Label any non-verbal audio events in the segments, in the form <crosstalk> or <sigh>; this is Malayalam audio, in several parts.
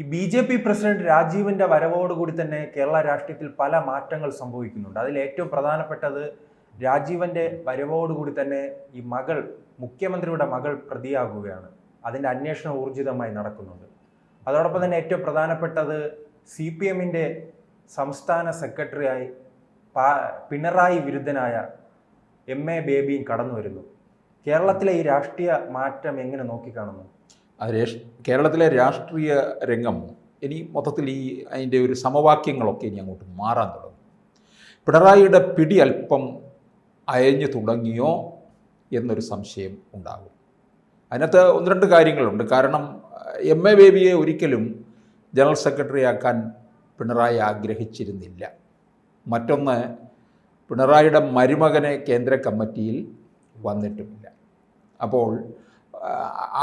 ഈ ബി ജെ പി പ്രസിഡന്റ് രാജീവിന്റെ വരവോടുകൂടി തന്നെ കേരള രാഷ്ട്രീയത്തിൽ പല മാറ്റങ്ങൾ സംഭവിക്കുന്നുണ്ട്. അതിൽ ഏറ്റവും പ്രധാനപ്പെട്ടത് രാജീവന്റെ വരവോടുകൂടി തന്നെ ഈ മകൾ മുഖ്യമന്ത്രിയുടെ മകൾ പ്രതിയാകുകയാണ്. അതിന്റെ അന്വേഷണം ഊർജിതമായി നടക്കുന്നുണ്ട്. അതോടൊപ്പം തന്നെ ഏറ്റവും പ്രധാനപ്പെട്ടത് സി പി എമ്മിന്റെ സംസ്ഥാന സെക്രട്ടറിയായി പിണറായി വിരുദ്ധനായ എം എ ബേബിയും കടന്നു വരുന്നു കേരളത്തിലെ ഈ രാഷ്ട്രീയ മാറ്റം എങ്ങനെ നോക്കിക്കാണുന്നു? കേരളത്തിലെ രാഷ്ട്രീയ രംഗം ഇനി മൊത്തത്തിൽ ഈ അതിന്റെ ഒരു സമവാക്യങ്ങളൊക്കെ ഇനി അങ്ങോട്ട് മാറാൻ തുടങ്ങും. പിണറായിയുടെ പിടി അല്പം അയഞ്ഞു തുടങ്ങിയോ എന്നൊരു സംശയം ഉണ്ടാകും. അതിനകത്ത് ഒന്ന് രണ്ട് കാര്യങ്ങളുണ്ട്. കാരണം എം എ ബേബിയെ ഒരിക്കലും ജനറൽ സെക്രട്ടറി ആക്കാൻ പിണറായി ആഗ്രഹിച്ചിരുന്നില്ല. മറ്റൊന്ന് പിണറായിയുടെ മരുമകനെ കേന്ദ്ര കമ്മിറ്റിയിൽ വന്നിട്ടുമില്ല. അപ്പോൾ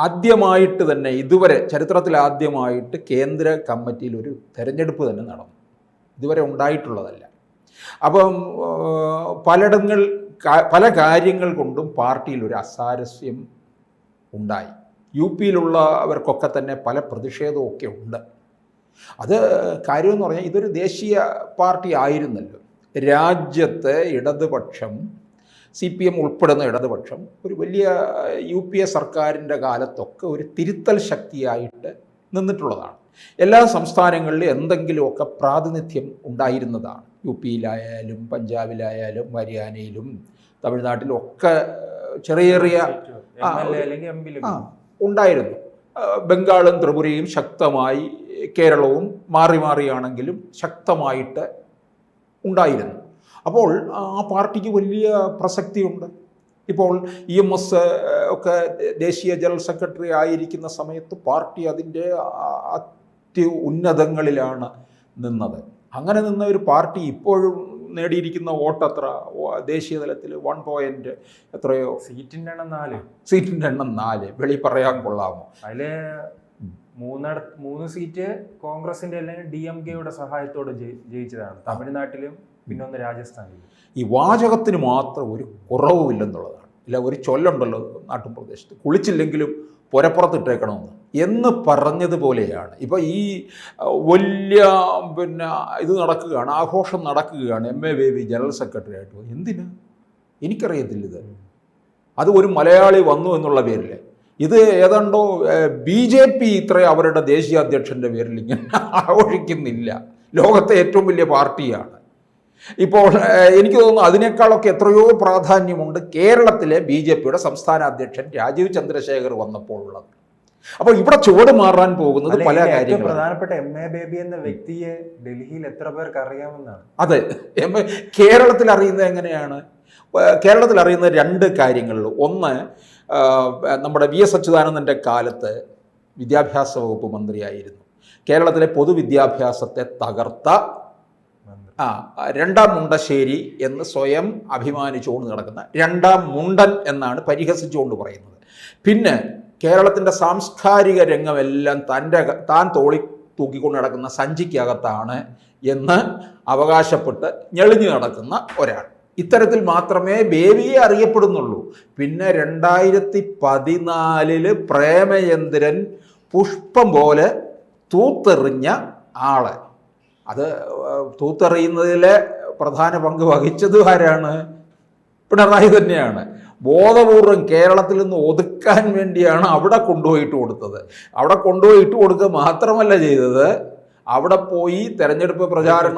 ആദ്യമായിട്ട് തന്നെ ഇതുവരെ ചരിത്രത്തിൽ ആദ്യമായിട്ട് കേന്ദ്ര കമ്മിറ്റിയിൽ ഒരു തെരഞ്ഞെടുപ്പ് തന്നെ നടന്നു. ഇതുവരെ ഉണ്ടായിട്ടുള്ളതല്ല. അപ്പം പലയിടങ്ങൾ പല കാര്യങ്ങൾ കൊണ്ടും പാർട്ടിയിൽ ഒരു അസാരസ്യം ഉണ്ടായി. യു പിയിലുള്ളവർക്കൊക്കെ തന്നെ പല പ്രതിഷേധമൊക്കെ ഉണ്ട്. അത് കാര്യമെന്ന് പറഞ്ഞാൽ ഇതൊരു ദേശീയ പാർട്ടി ആയിരുന്നല്ലോ. രാജ്യത്തെ ഇടതുപക്ഷം സി പി എം ഉൾപ്പെടുന്ന ഇടതുപക്ഷം ഒരു വലിയ യു പി എ സർക്കാരിന്റെ കാലത്തൊക്കെ ഒരു തിരുത്തൽ ശക്തിയായിട്ട് നിന്നിട്ടുള്ളതാണ്. എല്ലാ സംസ്ഥാനങ്ങളിലും എന്തെങ്കിലുമൊക്കെ പ്രാതിനിധ്യം ഉണ്ടായിരുന്നതാണ്. യു പിയിലായാലും പഞ്ചാബിലായാലും ഹരിയാനയിലും തമിഴ്നാട്ടിലും ഒക്കെ ചെറിയ ചെറിയ ഉണ്ടായിരുന്നു. ബംഗാളും ത്രിപുരയും ശക്തമായി കേരളവും മാറി മാറിയാണെങ്കിലും ശക്തമായിട്ട് ഉണ്ടായിരുന്നു. അപ്പോൾ ആ പാർട്ടിക്ക് വലിയ പ്രസക്തിയുണ്ട്. ഇപ്പോൾ ഇ എം എസ് ഒക്കെ ദേശീയ ജനറൽ സെക്രട്ടറി ആയിരിക്കുന്ന സമയത്ത് പാർട്ടി അതിന്റെ അത്യ ഉന്നതങ്ങളിലാണ് നിന്നത്. അങ്ങനെ നിന്ന ഒരു പാർട്ടി ഇപ്പോഴും നേടിയിരിക്കുന്ന വോട്ടത്ര അത്ര ദേശീയ തലത്തിൽ വൺ പോയിന്റ് എത്രയോ? സീറ്റിന്റെ എണ്ണം നാല്. സീറ്റിന്റെ എണ്ണം നാല്. വെളി പറയാൻ കൊള്ളാമോ? അതിൽ മൂന്നട മൂന്ന് സീറ്റ് കോൺഗ്രസിന്റെ അല്ലെങ്കിൽ ഡി എം കെയുടെ സഹായത്തോടെ ജയി- ജയിച്ചതാണ്. തമിഴ്നാട്ടിലും പിന്നെ ഒന്ന് രാജസ്ഥാനിലും ഈ വാചകത്തിന് മാത്രം ഒരു കുറവുമില്ലെന്നുള്ളതാണ് ഇല്ല ഒരു ചൊല്ലുണ്ടല്ലോ നാട്ടും പ്രദേശത്ത് കുളിച്ചില്ലെങ്കിലും പുരപ്പുറത്തിട്ടേക്കണമെന്ന്. എന്ന് പറഞ്ഞതുപോലെയാണ്. ഇപ്പോൾ ഈ വലിയ പിന്നെ ഇത് നടക്കുകയാണ് ആഘോഷം നടക്കുകയാണ് M A Baby general secretary ആയിട്ട് എന്തിനാ? എനിക്കറിയത്തില്ല ഇത്. അത് ഒരു മലയാളി വന്നു എന്നുള്ള പേരിൽ ഇത് ഏതാണ്ടോ ബി ജെ പി ഇത്ര അവരുടെ ദേശീയ അധ്യക്ഷന്റെ പേരിൽ ഇങ്ങനെ ആഘോഷിക്കുന്നില്ല. ലോകത്തെ ഏറ്റവും വലിയ പാർട്ടിയാണ്. ഇപ്പോൾ എനിക്ക് തോന്നുന്നു അതിനേക്കാളൊക്കെ എത്രയോ പ്രാധാന്യമുണ്ട് കേരളത്തിലെ ബി ജെ പിയുടെ സംസ്ഥാന അധ്യക്ഷൻ രാജീവ് ചന്ദ്രശേഖർ വന്നപ്പോൾ ഉള്ളത്. അപ്പോൾ ഇവിടെ ചുവട് മാറാൻ പോകുന്നത് പല കാര്യങ്ങൾ കാര്യങ്ങളും പ്രധാനപ്പെട്ട എം എ ബേബി എന്ന വ്യക്തിയെ ഡൽഹിയിൽ എത്ര പേർക്ക് അറിയാമെന്നാണ് അതെ എം കേരളത്തിൽ അറിയുന്നത് എങ്ങനെയാണ്? കേരളത്തിൽ അറിയുന്ന രണ്ട് കാര്യങ്ങളിൽ ഒന്ന് നമ്മുടെ വി എസ് അച്യുതാനന്ദന്റെ കാലത്ത് വിദ്യാഭ്യാസ വകുപ്പ് മന്ത്രിയായിരുന്നു. കേരളത്തിലെ പൊതുവിദ്യാഭ്യാസത്തെ തകർത്ത ആ രണ്ടാം മുണ്ടശ്ശേരി എന്ന് സ്വയം അഭിമാനിച്ചുകൊണ്ട് നടക്കുന്ന രണ്ടാം മുണ്ടൻ എന്നാണ് പരിഹസിച്ചുകൊണ്ട് പറയുന്നത്. പിന്നെ കേരളത്തിന്റെ സാംസ്കാരിക രംഗമെല്ലാം തന്റെ താൻ തോളി തൂക്കിക്കൊണ്ട് നടക്കുന്ന സഞ്ചിക്കകത്താണ് എന്ന് അവകാശപ്പെട്ട് ഞെളിഞ്ഞു നടക്കുന്ന ഒരാൾ. ഇത്തരത്തിൽ മാത്രമേ ബേബിയെ അറിയപ്പെടുന്നുള്ളൂ. പിന്നെ രണ്ടായിരത്തി പതിനാലിൽ പ്രേമചന്ദ്രൻ പുഷ്പം പോലെ തൂത്തെറിഞ്ഞ ആൾ. അത് തൂത്തെറിയുന്നതിലെ പ്രധാന പങ്ക് വഹിച്ചത് ആരാണ്? പിണറായി തന്നെയാണ്. ബോധപൂർവം കേരളത്തിൽ നിന്ന് ഒതുക്കാൻ വേണ്ടിയാണ് അവിടെ കൊണ്ടുപോയിട്ട് കൊടുത്തത്. അവിടെ കൊണ്ടുപോയിട്ട് കൊടുക്കുക മാത്രമല്ല ചെയ്തത് അവിടെ പോയി തെരഞ്ഞെടുപ്പ് പ്രചാരണ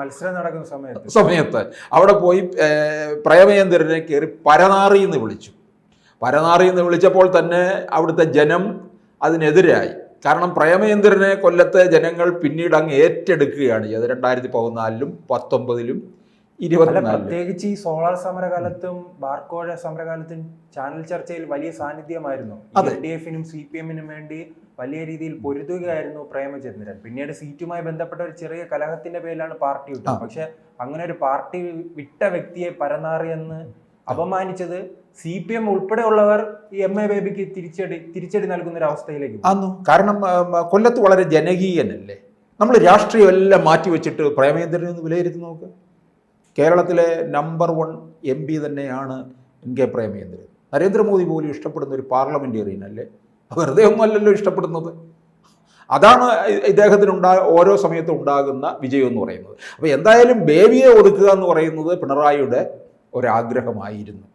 മത്സരം നടക്കുന്ന സമയത്ത്. സമയത്ത് അവിടെ പോയി പ്രേമചന്ദ്രനെ കയറി പരനാറി എന്ന് വിളിച്ചു. പരനാറി എന്ന് വിളിച്ചപ്പോൾ തന്നെ അവിടുത്തെ ജനം അതിനെതിരായി. കാരണം പ്രേമേന്ദ്രനെ കൊല്ലത്തെ ജനങ്ങൾ പിന്നീട് അങ്ങ് ഏറ്റെടുക്കുകയാണ് ചെയ്തത്. രണ്ടായിരത്തി പതിനാലിലും പത്തൊമ്പതിലും പ്രത്യേകിച്ച് ഈ സോളാർ സമരകാലത്തും ബാർക്കോഴ സമരകാലത്തും ചാനൽ ചർച്ചയിൽ വലിയ സാന്നിധ്യമായിരുന്നു. എൽ ഡി എഫിനും സി പി എമ്മിനും വേണ്ടി വലിയ രീതിയിൽ പൊരുതുകയായിരുന്നു പ്രേമചന്ദ്രൻ. പിന്നീട് സീറ്റുമായി ബന്ധപ്പെട്ട ഒരു ചെറിയ കലഹത്തിന്റെ പേരിലാണ് പാർട്ടി. വിട്ടത്. പക്ഷെ അങ്ങനെ ഒരു പാർട്ടി വിട്ട വ്യക്തിയെ പരന്നാറിയെന്ന് അപമാനിച്ചത് സി പി എം ഉൾപ്പെടെയുള്ളവർ എം എ ബേബിക്ക് തിരിച്ചടി തിരിച്ചടി നൽകുന്ന ഒരു അവസ്ഥയിലേക്ക്. ആന്നു. കാരണം കൊല്ലത്ത് വളരെ ജനകീയനല്ലേ? നമ്മൾ രാഷ്ട്രീയം എല്ലാം മാറ്റിവെച്ചിട്ട് പ്രേമേന്ദ്രനെ ഒന്ന് വിലയിരുത്തി നോക്ക്. കേരളത്തിലെ നമ്പർ വൺ എം പി തന്നെയാണ് എൻ കെ പ്രേമേന്ദ്രൻ നരേന്ദ്രമോദി പോലും ഇഷ്ടപ്പെടുന്ന ഒരു പാർലമെന്റേറിയൻ അല്ലേ വെറുതെ ഒന്നുമല്ലല്ലോ ഇഷ്ടപ്പെടുന്നത്. അതാണ് ഇദ്ദേഹത്തിന് ഉണ്ടാ ഓരോ സമയത്തും ഉണ്ടാകുന്ന വിജയം എന്ന് പറയുന്നത്. അപ്പോൾ എന്തായാലും ബേബിയെ ഒതുക്കുക എന്ന് പറയുന്നത് പിണറായിയുടെ ഒരാഗ്രഹമായിരുന്നു.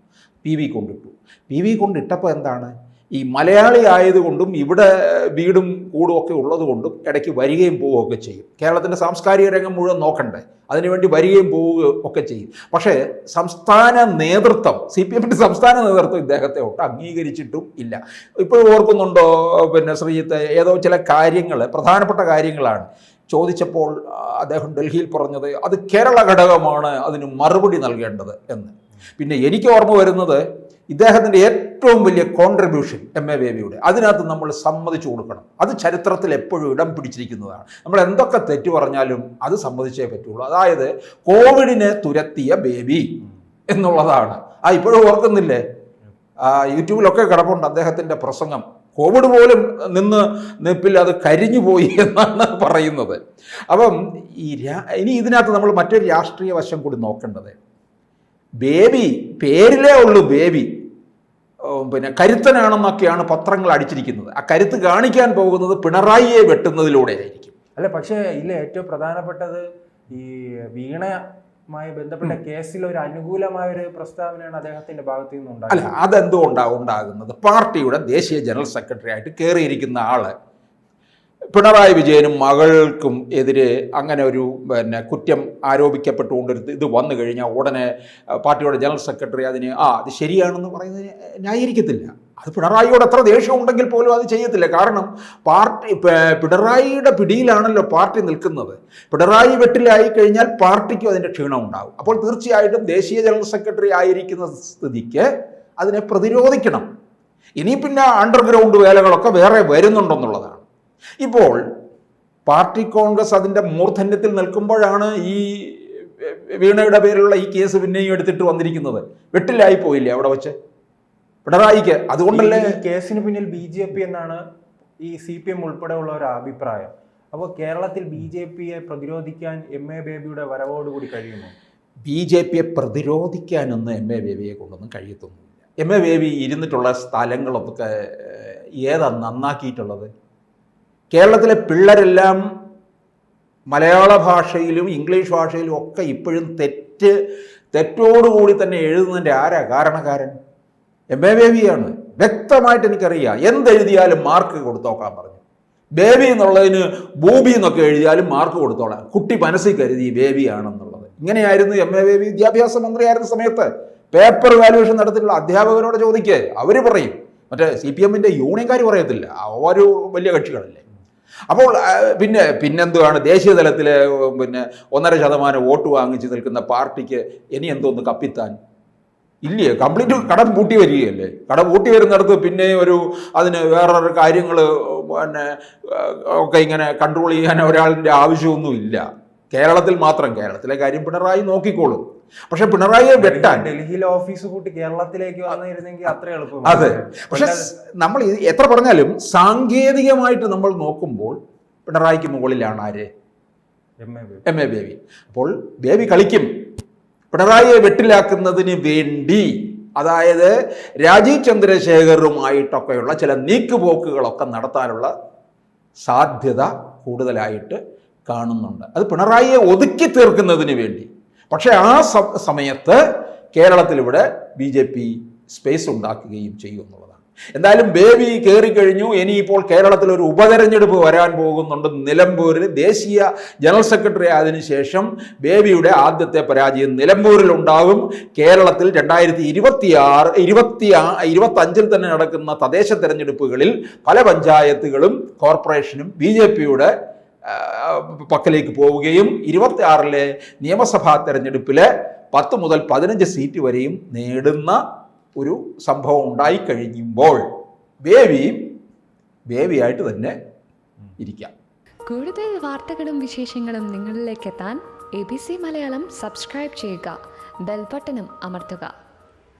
പി വി കൊണ്ടിട്ടു. പി വി കൊണ്ടിട്ടപ്പോൾ എന്താണ്? ഈ മലയാളി ആയതുകൊണ്ടും ഇവിടെ വീടും കൂടും ഒക്കെ ഉള്ളതുകൊണ്ടും ഇടയ്ക്ക് വരികയും പോവുകയൊക്കെ ചെയ്യും. കേരളത്തിന്റെ സാംസ്കാരിക രംഗം മുഴുവൻ നോക്കണ്ടേ? അതിനുവേണ്ടി വരികയും പോവുകയും ഒക്കെ ചെയ്യും. പക്ഷേ സംസ്ഥാന നേതൃത്വം സി പി എമ്മിന്റെ സംസ്ഥാന നേതൃത്വം ഇദ്ദേഹത്തെ ഒട്ട് അംഗീകരിച്ചിട്ടും ഇല്ല. ഇപ്പോഴും ഓർക്കുന്നുണ്ടോ? പിന്നെ ശ്രീജിത്ത് ഏതോ ചില കാര്യങ്ങൾ പ്രധാനപ്പെട്ട കാര്യങ്ങളാണ്. ചോദിച്ചപ്പോൾ അദ്ദേഹം ഡൽഹിയിൽ പറഞ്ഞത് അത് കേരള ഘടകമാണ് അതിന് മറുപടി നൽകേണ്ടത് എന്ന്. പിന്നെ എനിക്ക് ഓർമ്മ വരുന്നത് ഇദ്ദേഹത്തിന്റെ ഏറ്റവും വലിയ കോൺട്രിബ്യൂഷൻ എം എ ബേബിയുടെ അതിനകത്ത് നമ്മൾ സമ്മതിച്ചു കൊടുക്കണം. അത് ചരിത്രത്തിൽ എപ്പോഴും ഇടം പിടിച്ചിരിക്കുന്നതാണ്. നമ്മൾ എന്തൊക്കെ തെറ്റ് പറഞ്ഞാലും അത് സമ്മതിച്ചേ പറ്റുള്ളൂ. അതായത് കോവിഡിനെ തുരത്തിയ ബേബി എന്നുള്ളതാണ്. ആ ഇപ്പോഴും ഓർക്കുന്നില്ലേ? യൂട്യൂബിലൊക്കെ കിടപ്പുണ്ട് അദ്ദേഹത്തിന്റെ പ്രസംഗം. കോവിഡ് പോലും നിന്ന് നിപ്പിൽ അത് കരിഞ്ഞു പോയി <laughs> എന്നാണ് പറയുന്നത്. അപ്പം ഈ ഇനി ഇതിനകത്ത് നമ്മൾ മറ്റൊരു രാഷ്ട്രീയ വശം കൂടി നോക്കേണ്ടത്. ബേബി പേരിലേ ഉള്ളൂ ബേബി. പിന്നെ കരുത്തനാണെന്നൊക്കെയാണ് പത്രങ്ങൾ അടിച്ചിരിക്കുന്നത്. ആ കരുത്ത് കാണിക്കാൻ പോകുന്നത് പിണറായിയെ വെട്ടുന്നതിലൂടെ ആയിരിക്കും അല്ല പക്ഷേ ഇതിൽ ഏറ്റവും പ്രധാനപ്പെട്ടത് ഈ വീണയുമായി ബന്ധപ്പെട്ട കേസിൽ ഒരു അനുകൂലമായ ഒരു പ്രസ്താവനയാണ് അദ്ദേഹത്തിന്റെ ഭാഗത്തു അല്ല നിന്നുണ്ടായത് അതെന്തുകൊണ്ടാണ് ഉണ്ടാകുന്നത്? പാർട്ടിയുടെ ദേശീയ ജനറൽ സെക്രട്ടറി ആയിട്ട് കയറിയിരിക്കുന്ന ആൾ പിണറായി വിജയനും മകൾക്കും എതിരെ അങ്ങനെ ഒരു പിന്നെ കുറ്റം ആരോപിക്കപ്പെട്ടുകൊണ്ട് ഇത് വന്നു കഴിഞ്ഞാൽ ഉടനെ പാർട്ടിയുടെ ജനറൽ സെക്രട്ടറി അതിന് ആ അത് ശരിയാണെന്ന് പറയുന്നത് ന്യായീകരിക്കത്തില്ല. അത് പിണറായിയോട് എത്ര ദേഷ്യം ഉണ്ടെങ്കിൽ പോലും അത് ചെയ്യത്തില്ല. കാരണം പാർട്ടി പിണറായിയുടെ പിടിയിലാണല്ലോ പാർട്ടി നിൽക്കുന്നത്. പിണറായി വെട്ടിലായി കഴിഞ്ഞാൽ പാർട്ടിക്കും അതിന്റെ ക്ഷീണം ഉണ്ടാകും അപ്പോൾ തീർച്ചയായിട്ടും ദേശീയ ജനറൽ സെക്രട്ടറി ആയിരിക്കുന്ന സ്ഥിതിക്ക് അതിനെ പ്രതിരോധിക്കണം. ഇനി പിന്നെ അണ്ടർഗ്രൗണ്ട് വേലകളൊക്കെ വേറെ വരുന്നുണ്ടെന്നുള്ളതാണ്. ഇപ്പോൾ പാർട്ടി കോൺഗ്രസ് അതിന്റെ മൂർധന്യത്തിൽ നിൽക്കുമ്പോഴാണ് ഈ വീണയുടെ പേരിലുള്ള ഈ കേസ് പിന്നെയും എടുത്തിട്ട് വന്നിരിക്കുന്നത്. വെട്ടിലായി പോയില്ലേ അവിടെ വെച്ച്? പിണറായിക്ക് അതുകൊണ്ടല്ലേ കേസിന് പിന്നിൽ ബി ജെ പി എന്നാണ് ഈ സി പി എം ഉൾപ്പെടെയുള്ള ഒരു അഭിപ്രായം. അപ്പോൾ കേരളത്തിൽ ബി ജെ പിയെ പ്രതിരോധിക്കാൻ എം എ ബേബിയുടെ വരവോടുകൂടി കഴിയുമോ? ബി ജെ പിയെ പ്രതിരോധിക്കാനൊന്നും എം എ ബേബിയെ കൊണ്ടൊന്നും കഴിയത്തൊന്നുമില്ല. എം എ ബേബി ഇരുന്നിട്ടുള്ള സ്ഥലങ്ങളൊക്കെ ഏതാ നന്നാക്കിയിട്ടുള്ളത്? കേരളത്തിലെ പിള്ളേരെല്ലാം മലയാള ഭാഷയിലും ഇംഗ്ലീഷ് ഭാഷയിലും ഒക്കെ ഇപ്പോഴും തെറ്റ് തെറ്റോടുകൂടി തന്നെ എഴുതുന്നതിന്റെ ആരാ കാരണക്കാരൻ? എം എ ബേബിയാണ് വ്യക്തമായിട്ട് എനിക്കറിയാം. എന്തെഴുതിയാലും മാർക്ക് കൊടുത്തോക്കാൻ പറഞ്ഞു. ബേബി എന്നുള്ളതിന് ബൂബി എന്നൊക്കെ എഴുതിയാലും മാർക്ക് കൊടുത്തോളാം. കുട്ടി മനസ്സിൽ കരുതി ബേബിയാണെന്നുള്ളത് ഇങ്ങനെയായിരുന്നു എം എ ബേബി വിദ്യാഭ്യാസ മന്ത്രിയായിരുന്ന സമയത്ത്. പേപ്പർ വാല്യുവേഷൻ നടത്തിയിട്ടുള്ള അധ്യാപകരോട് ചോദിക്കേ. അവർ പറയും. മറ്റേ സി പി എമ്മിന്റെ യൂണിയൻകാർ പറയത്തില്ല. അവർ വലിയ കക്ഷികളല്ലേ? അപ്പോൾ പിന്നെ പിന്നെന്തുവാണ്? ദേശീയ തലത്തിൽ പിന്നെ ഒന്നര ശതമാനം വോട്ട് വാങ്ങിച്ച് നിൽക്കുന്ന പാർട്ടിക്ക് ഇനി എന്തോന്ന് കപ്പിത്താൻ? ഇല്ലേ? കംപ്ലീറ്റ് കടം പൂട്ടി വരികയല്ലേ? കടം പൂട്ടി വരുന്നിടത്ത് പിന്നെ ഒരു അതിന് വേറൊരു കാര്യങ്ങൾ പിന്നെ ഒക്കെ ഇങ്ങനെ കൺട്രോൾ ചെയ്യാൻ ഒരാളിന്റെ ആവശ്യമൊന്നുമില്ല. കേരളത്തിൽ മാത്രം കേരളത്തിലെ കാര്യം പിണറായി നോക്കിക്കോളും. പക്ഷെ പിണറായിയെ വെട്ടാൻ ഡൽഹിയിലെ ഓഫീസ് കൂട്ടി കേരളത്തിലേക്ക് വന്നിരുന്നെങ്കിൽ അത്ര എളുപ്പം അതെ. പക്ഷെ നമ്മൾ എത്ര പറഞ്ഞാലും സാങ്കേതികമായിട്ട് നമ്മൾ നോക്കുമ്പോൾ പിണറായിക്ക് മുകളിലാണ് ആര്? M A Baby. M A Baby. അപ്പോൾ ബേബി കളിക്കും. പിണറായിയെ വെട്ടിലാക്കുന്നതിന് വേണ്ടി അതായത് രാജീവ് ചന്ദ്രശേഖറുമായിട്ടൊക്കെയുള്ള ചില നീക്കുപോക്കുകളൊക്കെ നടത്താനുള്ള സാധ്യത കൂടുതലായിട്ട് കാണുന്നുണ്ട്. അത് പിണറായിയെ ഒതുക്കി തീർക്കുന്നതിന് വേണ്ടി. പക്ഷേ ആ സമയത്ത് കേരളത്തിലിവിടെ ബി ജെ പി സ്പേസ് ഉണ്ടാക്കുകയും ചെയ്യും എന്നുള്ളതാണ്. എന്തായാലും ബേബി കയറിക്കഴിഞ്ഞു ഇനിയിപ്പോൾ കേരളത്തിൽ ഒരു ഉപതെരഞ്ഞെടുപ്പ് വരാൻ പോകുന്നുണ്ട്. നിലമ്പൂരിൽ ദേശീയ ജനറൽ സെക്രട്ടറി ആയതിനു ശേഷം ബേബിയുടെ ആദ്യത്തെ പരാജയം നിലമ്പൂരിൽ ഉണ്ടാകും. കേരളത്തിൽ രണ്ടായിരത്തി ഇരുപത്തി ആറ് ഇരുപത്തി ഇരുപത്തി അഞ്ചിൽ തന്നെ നടക്കുന്ന തദ്ദേശ തെരഞ്ഞെടുപ്പുകളിൽ പല പഞ്ചായത്തുകളും കോർപ്പറേഷനും ബി ജെ പിയുടെ പക്കലേക്ക് പോവുകയും ഇരുപത്തി ആറിലെ നിയമസഭാ തെരഞ്ഞെടുപ്പിൽ പത്ത് മുതൽ പതിനഞ്ച് സീറ്റ് വരെയും നേടുന്ന ഒരു സംഭവം ഉണ്ടായി കഴിയുമ്പോൾ ബേബി ബേബിയായിട്ട് തന്നെ ഇരിക്കാം. കൂടുതൽ വാർത്തകളും വിശേഷങ്ങളും നിങ്ങളിലേക്ക് എത്താൻ A B C Malayalam subscribe ചെയ്യുക. ബെൽബട്ടനും അമർത്തുക.